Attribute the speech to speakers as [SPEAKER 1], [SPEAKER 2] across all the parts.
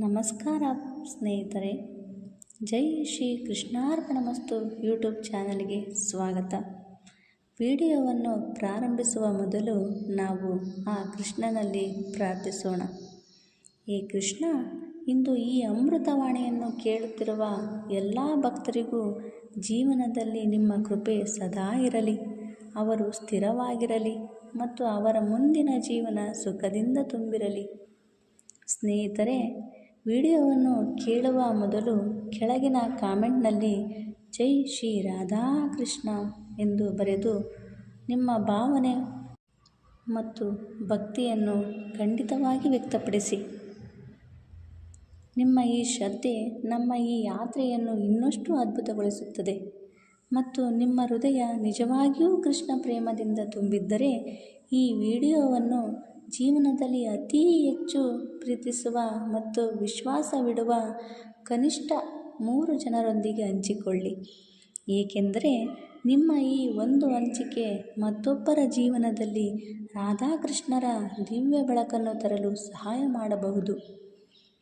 [SPEAKER 1] ನಮಸ್ಕಾರ ಸ್ನೇಹಿತರೆ, ಜೈ ಶ್ರೀ ಕೃಷ್ಣಾರ್ಪಣಮಸ್ತು ಯೂಟ್ಯೂಬ್ ಚಾನಲ್ಗೆ ಸ್ವಾಗತ. ವಿಡಿಯೋವನ್ನು ಪ್ರಾರಂಭಿಸುವ ಮೊದಲು ನಾವು ಆ ಕೃಷ್ಣನಲ್ಲಿ ಪ್ರಾರ್ಥಿಸೋಣ. ಈ ಕೃಷ್ಣ, ಇಂದು ಈ ಅಮೃತವಾಣಿಯನ್ನು ಕೇಳುತ್ತಿರುವ ಎಲ್ಲ ಭಕ್ತರಿಗೂ ಜೀವನದಲ್ಲಿ ನಿಮ್ಮ ಕೃಪೆ ಸದಾ ಇರಲಿ. ಅವರು ಸ್ಥಿರವಾಗಿರಲಿ ಮತ್ತು ಅವರ ಮುಂದಿನ ಜೀವನ ಸುಖದಿಂದ ತುಂಬಿರಲಿ. ಸ್ನೇಹಿತರೆ ವಿಡಿಯೋವನ್ನು ಕೇಳುವ ಮೊದಲು ಕೆಳಗಿನ ಕಾಮೆಂಟ್ನಲ್ಲಿ ಜೈ ಶ್ರೀ ರಾಧಾಕೃಷ್ಣ ಎಂದು ಬರೆದು ನಿಮ್ಮ ಭಾವನೆ ಮತ್ತು ಭಕ್ತಿಯನ್ನು ಖಂಡಿತವಾಗಿ ವ್ಯಕ್ತಪಡಿಸಿ. ನಿಮ್ಮ ಈ ಶ್ರದ್ಧೆ ನಮ್ಮ ಈ ಯಾತ್ರೆಯನ್ನು ಇನ್ನಷ್ಟು ಅದ್ಭುತಗೊಳಿಸುತ್ತದೆ ಮತ್ತು ನಿಮ್ಮ ಹೃದಯ ನಿಜವಾಗಿಯೂ ಕೃಷ್ಣ ಪ್ರೇಮದಿಂದ ತುಂಬಿದ್ದರೆ ಈ ವಿಡಿಯೋವನ್ನು ಜೀವನದಲ್ಲಿ ಅತೀ ಹೆಚ್ಚು ಪ್ರೀತಿಸುವ ಮತ್ತು ವಿಶ್ವಾಸವಿಡುವ ಕನಿಷ್ಠ ಮೂರು ಜನರೊಂದಿಗೆ ಹಂಚಿಕೊಳ್ಳಿ. ಏಕೆಂದರೆ ನಿಮ್ಮ ಈ ಒಂದು ಹಂಚಿಕೆ ಮತ್ತೊಬ್ಬರ ಜೀವನದಲ್ಲಿ ರಾಧಾಕೃಷ್ಣರ ದಿವ್ಯ ಬೆಳಕನ್ನು ತರಲು ಸಹಾಯ ಮಾಡಬಹುದು.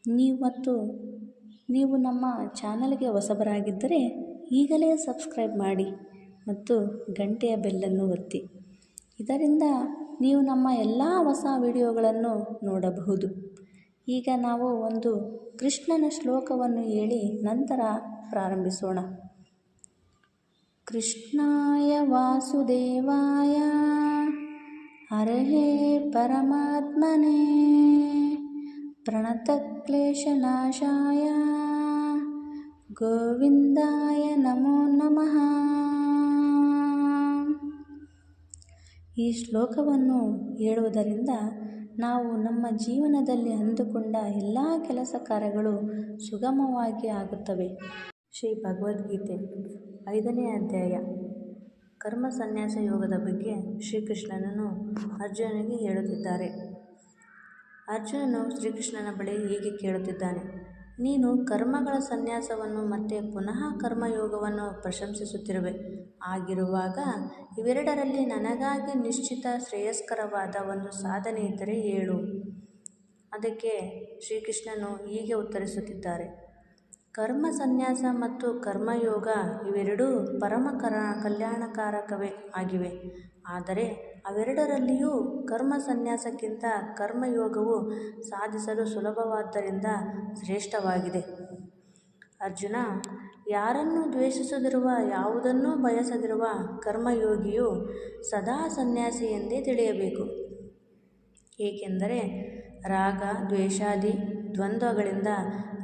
[SPEAKER 1] ನೀವು ಮತ್ತು ನೀವು ನಮ್ಮ ಚಾನಲ್ಗೆ ಹೊಸಬರಾಗಿದ್ದರೆ ಈಗಲೇ ಸಬ್ಸ್ಕ್ರೈಬ್ ಮಾಡಿ ಮತ್ತು ಗಂಟೆಯ ಬೆಲ್ಲನ್ನು ಒತ್ತಿ. ಇದರಿಂದ ನೀವು ನಮ್ಮ ಎಲ್ಲ ಹೊಸ ವಿಡಿಯೋಗಳನ್ನು ನೋಡಬಹುದು. ಈಗ ನಾವು ಒಂದು ಕೃಷ್ಣನ ಶ್ಲೋಕವನ್ನು ಹೇಳಿ ನಂತರ ಪ್ರಾರಂಭಿಸೋಣ. ಕೃಷ್ಣಾಯ ವಾಸುದೇವಾಯ, ಹರಹೇ ಪರಮಾತ್ಮನೇ ಪ್ರಣತಕ್ಲೇಶನಾಶಾಯ ಗೋವಿಂದಾಯ ನಮೋ ನಮಃ. ಈ ಶ್ಲೋಕವನ್ನು ಹೇಳುವುದರಿಂದ ನಾವು ನಮ್ಮ ಜೀವನದಲ್ಲಿ ಅಂದುಕೊಂಡ ಎಲ್ಲ ಕೆಲಸ ಕಾರ್ಯಗಳು ಸುಗಮವಾಗಿ ಆಗುತ್ತವೆ. ಶ್ರೀ ಭಗವದ್ಗೀತೆ ಐದನೇ ಅಧ್ಯಾಯ. ಕರ್ಮ ಸನ್ಯಾಸ ಯೋಗದ ಬಗ್ಗೆ ಶ್ರೀಕೃಷ್ಣನನ್ನು ಅರ್ಜುನನಿಗೆ ಹೇಳುತ್ತಿದ್ದಾರೆ. ಅರ್ಜುನನು ಶ್ರೀಕೃಷ್ಣನ ಬಳಿ ಹೀಗೆ ಕೇಳುತ್ತಿದ್ದಾನೆ, ನೀನು ಕರ್ಮಗಳ ಸನ್ಯಾಸವನ್ನು ಮತ್ತೆ ಪುನಃ ಕರ್ಮಯೋಗವನ್ನು ಪ್ರಶಂಸಿಸುತ್ತಿರುವೆ. ಆಗಿರುವಾಗ ಇವೆರಡರಲ್ಲಿ ನನಗಾಗಿ ನಿಶ್ಚಿತ ಶ್ರೇಯಸ್ಕರವಾದ ಒಂದು ಸಾಧನೆ ಇದ್ದರೆ ಹೇಳು ಅದಕ್ಕೆ ಶ್ರೀಕೃಷ್ಣನು ಹೀಗೆ ಉತ್ತರಿಸುತ್ತಿದ್ದಾರೆ. ಕರ್ಮ ಸನ್ಯಾಸ ಮತ್ತು ಕರ್ಮಯೋಗ ಇವೆರಡೂ ಪರಮ ಕರ ಕಲ್ಯಾಣಕಾರಕವೇ ಆಗಿವೆ. ಆದರೆ ಅವೆರಡರಲ್ಲಿಯೂ ಕರ್ಮ ಸನ್ಯಾಸಕ್ಕಿಂತ ಕರ್ಮಯೋಗವು ಸಾಧಿಸಲು ಸುಲಭವಾದ್ದರಿಂದ ಶ್ರೇಷ್ಠವಾಗಿದೆ. ಅರ್ಜುನ ಯಾರನ್ನೂ ದ್ವೇಷಿಸದಿರುವ, ಯಾವುದನ್ನೂ ಬಯಸದಿರುವ ಕರ್ಮಯೋಗಿಯು ಸದಾ ಸನ್ಯಾಸಿ ಎಂದೇ ತಿಳಿಯಬೇಕು. ಏಕೆಂದರೆ ರಾಗ, ದ್ವೇಷಾದಿ ದ್ವಂದ್ವಗಳಿಂದ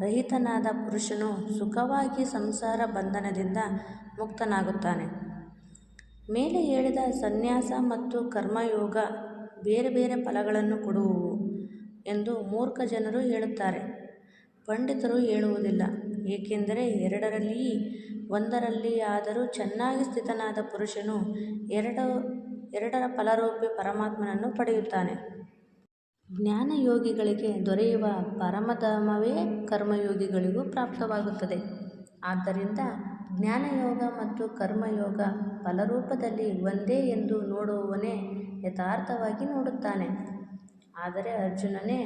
[SPEAKER 1] ರಹಿತನಾದ ಪುರುಷನು ಸುಖವಾಗಿ ಸಂಸಾರ ಬಂಧನದಿಂದ ಮುಕ್ತನಾಗುತ್ತಾನೆ. ಮೇಲೆ ಹೇಳಿದ ಸನ್ಯಾಸ ಮತ್ತು ಕರ್ಮಯೋಗ ಬೇರೆ ಬೇರೆ ಫಲಗಳನ್ನು ಕೊಡುವುವು ಎಂದು ಮೂರ್ಖ ಜನರು ಹೇಳುತ್ತಾರೆ. ಪಂಡಿತರು ಹೇಳುವುದಿಲ್ಲ. ಏಕೆಂದರೆ ಎರಡರಲ್ಲಿ ಒಂದರಲ್ಲಿಯಾದರೂ ಚೆನ್ನಾಗಿ ಸ್ಥಿತನಾದ ಪುರುಷನು ಎರಡು, ಎರಡರ ಫಲರೂಪಿ ಪರಮಾತ್ಮನನ್ನು ಪಡೆಯುತ್ತಾನೆ. ಜ್ಞಾನಯೋಗಿಗಳಿಗೆ ದೊರೆಯುವ ಪರಮಧಾಮವೇ ಕರ್ಮಯೋಗಿಗಳಿಗೂ ಪ್ರಾಪ್ತವಾಗುತ್ತದೆ. ಆದ್ದರಿಂದ ಜ್ಞಾನಯೋಗ ಮತ್ತು ಕರ್ಮಯೋಗ ಫಲರೂಪದಲ್ಲಿ ಒಂದೇ ಎಂದು ನೋಡುವವನೇ ಯಥಾರ್ಥವಾಗಿ ನೋಡುತ್ತಾನೆ. ಆದರೆ ಅರ್ಜುನನೇ,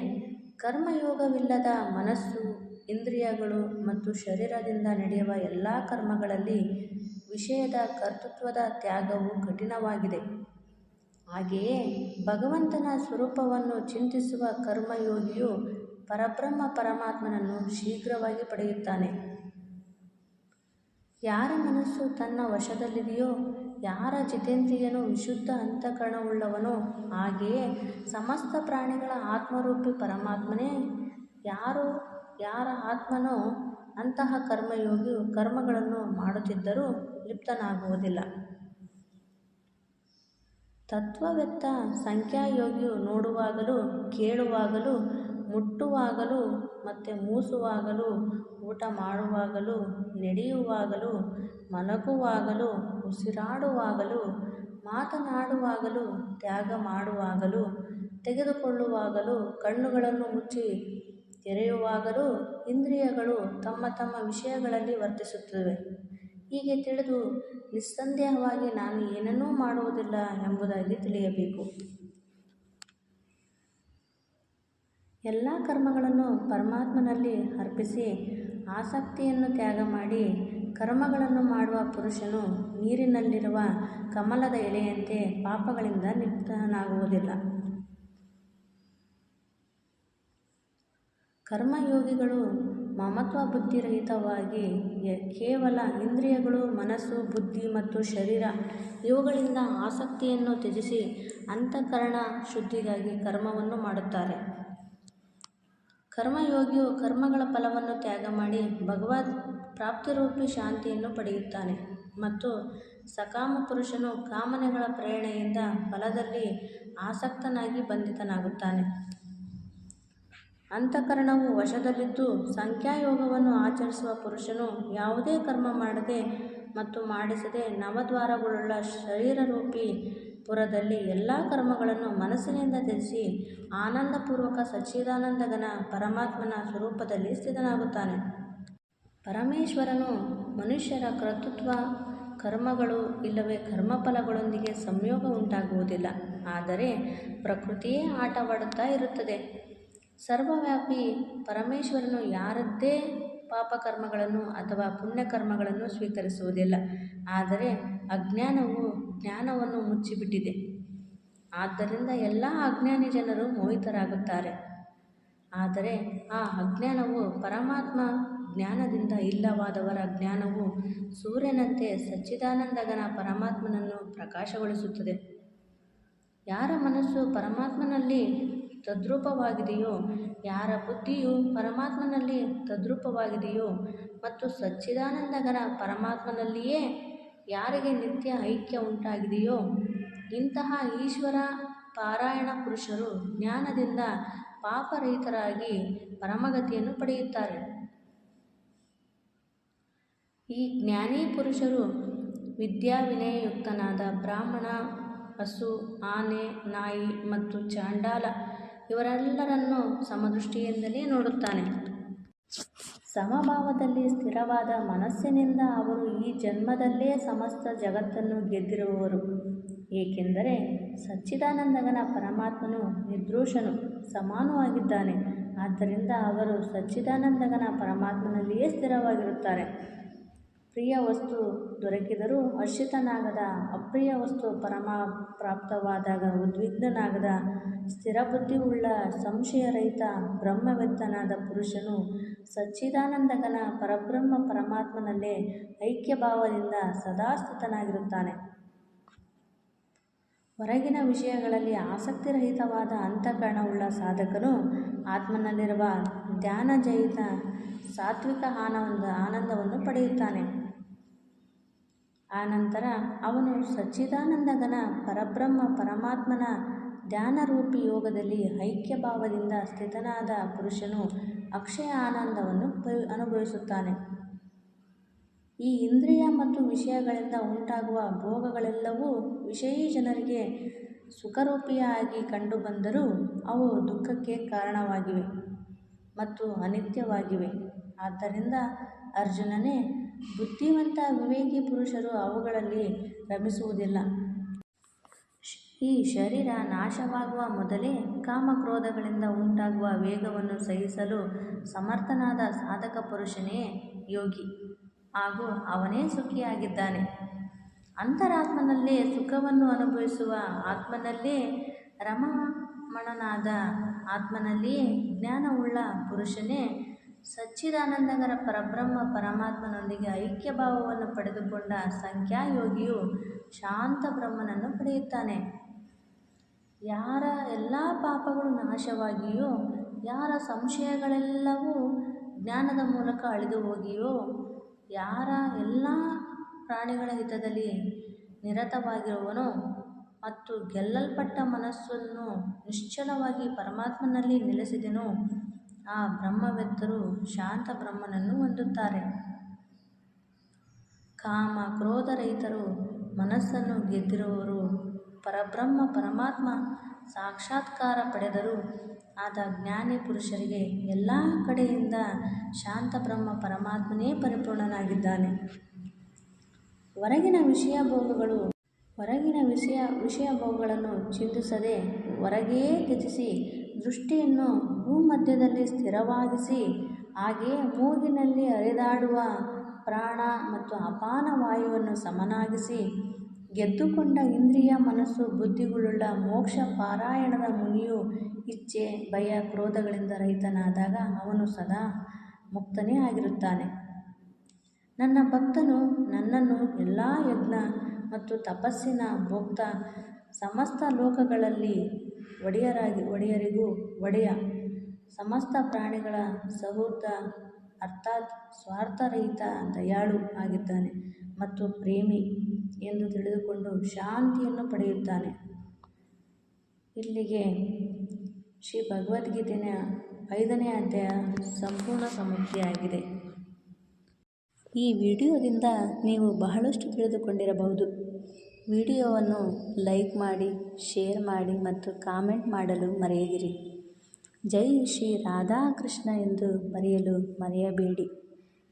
[SPEAKER 1] ಕರ್ಮಯೋಗವಿಲ್ಲದ ಮನಸ್ಸು ಇಂದ್ರಿಯಗಳು ಮತ್ತು ಶರೀರದಿಂದ ನಡೆಯುವ ಎಲ್ಲ ಕರ್ಮಗಳಲ್ಲಿ ವಿಷಯದ ಕರ್ತೃತ್ವದ ತ್ಯಾಗವು ಕಠಿಣವಾಗಿದೆ. ಹಾಗೆಯೇ ಭಗವಂತನ ಸ್ವರೂಪವನ್ನು ಚಿಂತಿಸುವ ಕರ್ಮಯೋಗಿಯು ಪರಬ್ರಹ್ಮ ಪರಮಾತ್ಮನನ್ನು ಶೀಘ್ರವಾಗಿ ಪಡೆಯುತ್ತಾನೆ. ಯಾರ ಮನಸ್ಸು ತನ್ನ ವಶದಲ್ಲಿದೆಯೋ, ಯಾರ ಜಿತೇಂದ್ರಿಯನು ವಿಶುದ್ಧ ಅಂತಃಕರಣವುಳ್ಳವನೋ, ಹಾಗೆಯೇ ಸಮಸ್ತ ಪ್ರಾಣಿಗಳ ಆತ್ಮರೂಪಿ ಪರಮಾತ್ಮನೇ, ಯಾರು ಯಾರ ಆತ್ಮನೋ ಅಂತಹ ಕರ್ಮಯೋಗಿಯು ಕರ್ಮಗಳನ್ನು ಮಾಡುತ್ತಿದ್ದರೂ ಲಿಪ್ತನಾಗುವುದಿಲ್ಲ. ತತ್ವವೆತ್ತ ಸಂಖ್ಯಾಯೋಗಿಯು ನೋಡುವಾಗಲೂ, ಕೇಳುವಾಗಲೂ, ಮುಟ್ಟುವಾಗಲೂ ಮತ್ತು ಮೂಸುವಾಗಲೂ, ಊಟ ಮಾಡುವಾಗಲೂ, ನಡೆಯುವಾಗಲೂ, ಮಲಗುವಾಗಲೂ, ಉಸಿರಾಡುವಾಗಲೂ, ಮಾತನಾಡುವಾಗಲೂ, ತ್ಯಾಗ ಮಾಡುವಾಗಲೂ, ತೆಗೆದುಕೊಳ್ಳುವಾಗಲೂ, ಕಣ್ಣುಗಳನ್ನು ಮುಚ್ಚಿ ತೆರೆಯುವಾಗಲೂ ಇಂದ್ರಿಯಗಳು ತಮ್ಮ ತಮ್ಮ ವಿಷಯಗಳಲ್ಲಿ ವರ್ತಿಸುತ್ತವೆ. ಹೀಗೆ ತಿಳಿದು ನಿಸ್ಸಂದೇಹವಾಗಿ ನಾನು ಏನನ್ನೂ ಮಾಡುವುದಿಲ್ಲ ಎಂಬುದಾಗಿ ತಿಳಿಯಬೇಕು. ಎಲ್ಲ ಕರ್ಮಗಳನ್ನು ಪರಮಾತ್ಮನಲ್ಲಿ ಅರ್ಪಿಸಿ ಆಸಕ್ತಿಯನ್ನು ತ್ಯಾಗ ಮಾಡಿ ಕರ್ಮಗಳನ್ನು ಮಾಡುವ ಪುರುಷನು ನೀರಿನಲ್ಲಿರುವ ಕಮಲದ ಎಲೆಯಂತೆ ಪಾಪಗಳಿಂದ ಲಿಪ್ತನಾಗುವುದಿಲ್ಲ ಕರ್ಮಯೋಗಿಗಳು ಮಮತ್ವ ಬುದ್ಧಿರಹಿತವಾಗಿ ಕೇವಲ ಇಂದ್ರಿಯಗಳು, ಮನಸ್ಸು, ಬುದ್ಧಿ ಮತ್ತು ಶರೀರ ಇವುಗಳಿಂದ ಆಸಕ್ತಿಯನ್ನು ತ್ಯಜಿಸಿ ಅಂತಃಕರಣ ಶುದ್ಧಿಗಾಗಿ ಕರ್ಮವನ್ನು ಮಾಡುತ್ತಾರೆ. ಕರ್ಮಯೋಗಿಯು ಕರ್ಮಗಳ ಫಲವನ್ನು ತ್ಯಾಗ ಮಾಡಿ ಭಗವದ್ ಪ್ರಾಪ್ತಿರೂಪಿ ಶಾಂತಿಯನ್ನು ಪಡೆಯುತ್ತಾನೆ ಮತ್ತು ಸಕಾಮ ಪುರುಷನು ಕಾಮನೆಗಳ ಪ್ರೇರಣೆಯಿಂದ ಫಲದಲ್ಲಿ ಆಸಕ್ತನಾಗಿ ಬಂಧಿತನಾಗುತ್ತಾನೆ. ಅಂತಃಕರಣವು ವಶದಲ್ಲಿದ್ದು ಸಂಖ್ಯಾಯೋಗವನ್ನು ಆಚರಿಸುವ ಪುರುಷನು ಯಾವುದೇ ಕರ್ಮ ಮಾಡದೆ ಮತ್ತು ಮಾಡಿಸದೆ ನವದ್ವಾರಗಳುಳ್ಳ ಶರೀರರೂಪಿ ಪುರದಲ್ಲಿ ಎಲ್ಲ ಕರ್ಮಗಳನ್ನು ಮನಸ್ಸಿನಿಂದ ತ್ಯಜಿಸಿ ಆನಂದಪೂರ್ವಕ ಸಚ್ಚಿದಾನಂದಗನ ಪರಮಾತ್ಮನ ಸ್ವರೂಪದಲ್ಲಿ ಸ್ಥಿತನಾಗುತ್ತಾನೆ. ಪರಮೇಶ್ವರನು ಮನುಷ್ಯರ ಕರ್ತೃತ್ವ ಕರ್ಮಗಳು ಇಲ್ಲವೇ ಕರ್ಮಫಲಗಳೊಂದಿಗೆ ಸಂಯೋಗ ಉಂಟಾಗುವುದಿಲ್ಲ, ಆದರೆ ಪ್ರಕೃತಿಯೇ ಆಟವಾಡುತ್ತಾ ಇರುತ್ತದೆ. ಸರ್ವವ್ಯಾಪಿ ಪರಮೇಶ್ವರನು ಯಾರದ್ದೇ ಪಾಪಕರ್ಮಗಳನ್ನು ಅಥವಾ ಪುಣ್ಯಕರ್ಮಗಳನ್ನು ಸ್ವೀಕರಿಸುವುದಿಲ್ಲ. ಆದರೆ ಅಜ್ಞಾನವು ಜ್ಞಾನವನ್ನು ಮುಚ್ಚಿಬಿಟ್ಟಿದೆ. ಆದ್ದರಿಂದ ಎಲ್ಲ ಅಜ್ಞಾನಿ ಜನರು ಮೋಹಿತರಾಗುತ್ತಾರೆ. ಆದರೆ ಆ ಅಜ್ಞಾನವು ಪರಮಾತ್ಮ ಜ್ಞಾನದಿಂದ ಇಲ್ಲವಾದವರ ಜ್ಞಾನವು ಸೂರ್ಯನಂತೆ ಸಚ್ಚಿದಾನಂದಗನ ಪರಮಾತ್ಮನನ್ನು ಪ್ರಕಾಶಗೊಳಿಸುತ್ತದೆ. ಯಾರ ಮನಸ್ಸು ಪರಮಾತ್ಮನಲ್ಲಿ ತದ್ರೂಪವಾಗಿದೆಯೋ? ಯಾರ ಬುದ್ಧಿಯು ಪರಮಾತ್ಮನಲ್ಲಿ ತದ್ರೂಪವಾಗಿದೆಯೋ? ಮತ್ತು ಸಚ್ಚಿದಾನಂದಗರ ಪರಮಾತ್ಮನಲ್ಲಿಯೇ ಯಾರಿಗೆ ನಿತ್ಯ ಐಕ್ಯ ಉಂಟಾಗಿದೆಯೋ? ಇಂತಹ ಈಶ್ವರ ಪಾರಾಯಣ ಪುರುಷರು ಜ್ಞಾನದಿಂದ ಪಾಪರಹಿತರಾಗಿ ಪರಮಗತಿಯನ್ನು ಪಡೆಯುತ್ತಾರೆ. ಈ ಜ್ಞಾನಿ ಪುರುಷರು ವಿದ್ಯಾವಿನಯಯುಕ್ತನಾದ ಬ್ರಾಹ್ಮಣ, ಹಸು, ಆನೆ, ನಾಯಿ ಮತ್ತು ಚಾಂಡಾಲ ಇವರೆಲ್ಲರನ್ನೂ ಸಮದೃಷ್ಟಿಯಿಂದಲೇ ನೋಡುತ್ತಾನೆ. ಸಮಭಾವದಲ್ಲಿ ಸ್ಥಿರವಾದ ಮನಸ್ಸಿನಿಂದ ಅವರು ಈ ಜನ್ಮದಲ್ಲೇ ಸಮಸ್ತ ಜಗತ್ತನ್ನು ಗೆದ್ದಿರುವವರು. ಏಕೆಂದರೆ ಸಚ್ಚಿದಾನಂದಗನ ಪರಮಾತ್ಮನು ನಿರ್ದೋಷನು ಸಮಾನವಾಗಿದ್ದಾನೆ ಆದ್ದರಿಂದ ಅವರು ಸಚ್ಚಿದಾನಂದಗನ ಪರಮಾತ್ಮನಲ್ಲಿಯೇ ಸ್ಥಿರವಾಗಿರುತ್ತಾರೆ. ಪ್ರಿಯ ವಸ್ತು ದೊರಕಿದರೂ ಹರ್ಷಿತನಾಗದ ಅಪ್ರಿಯ ವಸ್ತು ಪರಮ ಪ್ರಾಪ್ತವಾದಾಗ ಉದ್ವಿಗ್ನನಾಗದ ಸ್ಥಿರಬುದ್ಧಿಯುಳ್ಳ ಸಂಶಯರಹಿತ ಬ್ರಹ್ಮವೆತ್ತನಾದ ಪುರುಷನು ಸಚ್ಚಿದಾನಂದಗನ ಪರಬ್ರಹ್ಮ ಪರಮಾತ್ಮನಲ್ಲೇ ಐಕ್ಯಭಾವದಿಂದ ಸದಾ ಸ್ಥಿತನಾಗಿರುತ್ತಾನೆ ಹೊರಗಿನ ವಿಷಯಗಳಲ್ಲಿ ಆಸಕ್ತಿರಹಿತವಾದ ಅಂತಃಕರಣವುಳ್ಳ ಸಾಧಕನು ಆತ್ಮನಲ್ಲಿರುವ ಧ್ಯಾನಜಯಿತ ಸಾತ್ವಿಕ ಆನಂದ ಆನಂದವನ್ನು ಪಡೆಯುತ್ತಾನೆ. ಆನಂತರ ಅವನು ಸಚ್ಚಿದಾನಂದಗನ ಪರಬ್ರಹ್ಮ ಪರಮಾತ್ಮನ ಧ್ಯಾನರೂಪಿ ಯೋಗದಲ್ಲಿ ಐಕ್ಯಭಾವದಿಂದ ಸ್ಥಿತನಾದ ಪುರುಷನು ಅಕ್ಷಯ ಆನಂದವನ್ನು ಅನುಭವಿಸುತ್ತಾನೆ. ಈ ಇಂದ್ರಿಯ ಮತ್ತು ವಿಷಯಗಳಿಂದ ಉಂಟಾಗುವ ಭೋಗಗಳೆಲ್ಲವೂ ವಿಷಯೀ ಜನರಿಗೆ ಸುಖರೂಪಿಯಾಗಿ ಕಂಡುಬಂದರೂ ಅವು ದುಃಖಕ್ಕೆ ಕಾರಣವಾಗಿವೆ ಮತ್ತು ಅನಿತ್ಯವಾಗಿವೆ. ಆದ್ದರಿಂದ ಅರ್ಜುನನೇ ಬುದ್ಧಿವಂತ ವಿವೇಕಿ ಪುರುಷರು ಅವುಗಳಲ್ಲಿ ರಮಿಸುವುದಿಲ್ಲ. ಈ ಶರೀರ ನಾಶವಾಗುವ ಮೊದಲೇ ಕಾಮಕ್ರೋಧಗಳಿಂದ ಉಂಟಾಗುವ ವೇಗವನ್ನು ಸಹಿಸಲು ಸಮರ್ಥನಾದ ಸಾಧಕ ಪುರುಷನೇ ಯೋಗಿ. ಹಾಗೂ ಅವನೇ ಸುಖಿಯಾಗಿದ್ದಾನೆ. ಅಂತರಾತ್ಮನಲ್ಲೇ ಸುಖವನ್ನು ಅನುಭವಿಸುವ ಆತ್ಮನಲ್ಲೇ ರಮಣನಾದ ಆತ್ಮನಲ್ಲಿಯೇ ಜ್ಞಾನವುಳ್ಳ ಪುರುಷನೇ ಸಚ್ಚಿದಾನಂದಗರ ಪರಬ್ರಹ್ಮ ಪರಮಾತ್ಮನೊಂದಿಗೆ ಐಕ್ಯ ಭಾವವನ್ನು ಪಡೆದುಕೊಂಡ ಸಂಖ್ಯಾಯೋಗಿಯು ಶಾಂತ ಬ್ರಹ್ಮನನ್ನು ಪಡೆಯುತ್ತಾನೆ. ಯಾರ ಎಲ್ಲ ಪಾಪಗಳು ನಾಶವಾಗಿಯೋ, ಯಾರ ಸಂಶಯಗಳೆಲ್ಲವೂ ಜ್ಞಾನದ ಮೂಲಕ ಅಳಿದು ಹೋಗಿಯೋ ಯಾರ ಎಲ್ಲ ಪ್ರಾಣಿಗಳ ಹಿತದಲ್ಲಿ ನಿರತವಾಗಿರುವನೋ ಮತ್ತು ಗೆಲ್ಲಲ್ಪಟ್ಟ ಮನಸ್ಸನ್ನು ನಿಶ್ಚಲವಾಗಿ ಪರಮಾತ್ಮನಲ್ಲಿ ನೆಲೆಸಿದೆನೋ ಆ ಬ್ರಹ್ಮವೆತ್ತರು ಶಾಂತ ಬ್ರಹ್ಮನನ್ನು ಹೊಂದುತ್ತಾರೆ. ಕಾಮ ಕ್ರೋಧ ರಹಿತರು ಮನಸ್ಸನ್ನು ಗೆದ್ದಿರುವವರು ಪರಬ್ರಹ್ಮ ಪರಮಾತ್ಮ ಸಾಕ್ಷಾತ್ಕಾರ ಪಡೆದರು ಆದ ಜ್ಞಾನಿ ಪುರುಷರಿಗೆ ಎಲ್ಲ ಕಡೆಯಿಂದ ಶಾಂತ ಬ್ರಹ್ಮ ಪರಮಾತ್ಮನೇ ಪರಿಪೂರ್ಣನಾಗಿದ್ದಾನೆ. ಹೊರಗಿನ ವಿಷಯ ಭೋಗಗಳು ಹೊರಗಿನ ವಿಷಯ ವಿಷಯ ಭೋಗಗಳನ್ನು ಚಿಂತಿಸದೆ ಹೊರಗೇ ತ್ಯಜಿಸಿ ದೃಷ್ಟಿಯನ್ನು ಭೂಮಧ್ಯದಲ್ಲಿ ಸ್ಥಿರವಾಗಿಸಿ, ಹಾಗೆಯೇ ಮೂಗಿನಲ್ಲಿ ಹರಿದಾಡುವ ಪ್ರಾಣ ಮತ್ತು ಅಪಾನ ವಾಯುವನ್ನು ಸಮನಾಗಿಸಿ, ಗೆದ್ದುಕೊಂಡ ಇಂದ್ರಿಯ ಮನಸ್ಸು, ಬುದ್ಧಿಗಳುಳ್ಳ ಮೋಕ್ಷ ಪಾರಾಯಣದ ಮುನಿಯು ಇಚ್ಛೆ, ಭಯ, ಕ್ರೋಧಗಳಿಂದ ರಹಿತನಾದಾಗ ಅವನು ಸದಾ ಮುಕ್ತನೇ ಆಗಿರುತ್ತಾನೆ. ನನ್ನ ಭಕ್ತನು ನನ್ನನ್ನು ಎಲ್ಲ ಯಜ್ಞ ಮತ್ತು ತಪಸ್ಸಿನ ಭೋಕ್ತ ಸಮಸ್ತ ಲೋಕಗಳಲ್ಲಿ ಒಡೆಯರಾಗಿ ಒಡೆಯರಿಗೂ ಒಡೆಯ. ಸಮಸ್ತ ಪ್ರಾಣಿಗಳ ಸಹೃದ ಅರ್ಥಾತ್ ಸ್ವಾರ್ಥರಹಿತ ದಯಾಳು ಆಗಿದ್ದಾನೆ ಮತ್ತು ಪ್ರೇಮಿ ಎಂದು ತಿಳಿದುಕೊಂಡು ಶಾಂತಿಯನ್ನು ಪಡೆಯುತ್ತಾನೆ. ಇಲ್ಲಿಗೆ ಶ್ರೀ ಭಗವದ್ಗೀತೆಯ ಐದನೇ ಅಧ್ಯಾಯ ಸಂಪೂರ್ಣ ಸಮಾಪ್ತಿಯಾಗಿದೆ. ಈ ವಿಡಿಯೋದಿಂದ ನೀವು ಬಹಳಷ್ಟು ತಿಳಿದುಕೊಂಡಿರಬಹುದು. ವಿಡಿಯೋವನ್ನು ಲೈಕ್ ಮಾಡಿ, ಶೇರ್ ಮಾಡಿ ಮತ್ತು ಕಾಮೆಂಟ್ ಮಾಡಲು ಮರೆಯದಿರಿ ಜೈ ಶ್ರೀ ರಾಧಾಕೃಷ್ಣ ಎಂದು ಬರೆಯಲು ಮರೆಯಬೇಡಿ.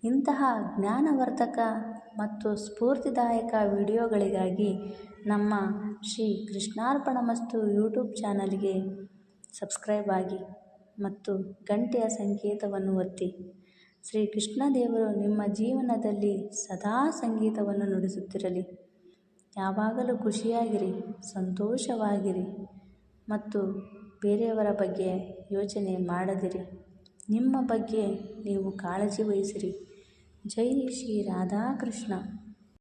[SPEAKER 1] ಇಂತಹ ಜ್ಞಾನವರ್ಧಕ ಮತ್ತು ಸ್ಫೂರ್ತಿದಾಯಕ ವಿಡಿಯೋಗಳಿಗಾಗಿ ನಮ್ಮ ಶ್ರೀ ಕೃಷ್ಣಾರ್ಪಣಮಸ್ತು ಯೂಟ್ಯೂಬ್ ಚಾನಲ್ಗೆ ಸಬ್ಸ್ಕ್ರೈಬ್ ಆಗಿ ಮತ್ತು ಗಂಟೆಯ ಸಂಕೇತವನ್ನು ಒತ್ತಿ. ಶ್ರೀ ಕೃಷ್ಣದೇವರು ನಿಮ್ಮ ಜೀವನದಲ್ಲಿ ಸದಾ ಸಂಗೀತವನ್ನು ನುಡಿಸುತ್ತಿರಲಿ. ಯಾವಾಗಲೂ ಖುಷಿಯಾಗಿರಿ, ಸಂತೋಷವಾಗಿರಿ ಮತ್ತು ಬೇರೆಯವರ ಬಗ್ಗೆ ಯೋಚನೆ ಮಾಡದಿರಿ. ನಿಮ್ಮ ಬಗ್ಗೆ ನೀವು ಕಾಳಜಿ ವಹಿಸಿರಿ. ಜೈ ಶ್ರೀ ರಾಧಾಕೃಷ್ಣ.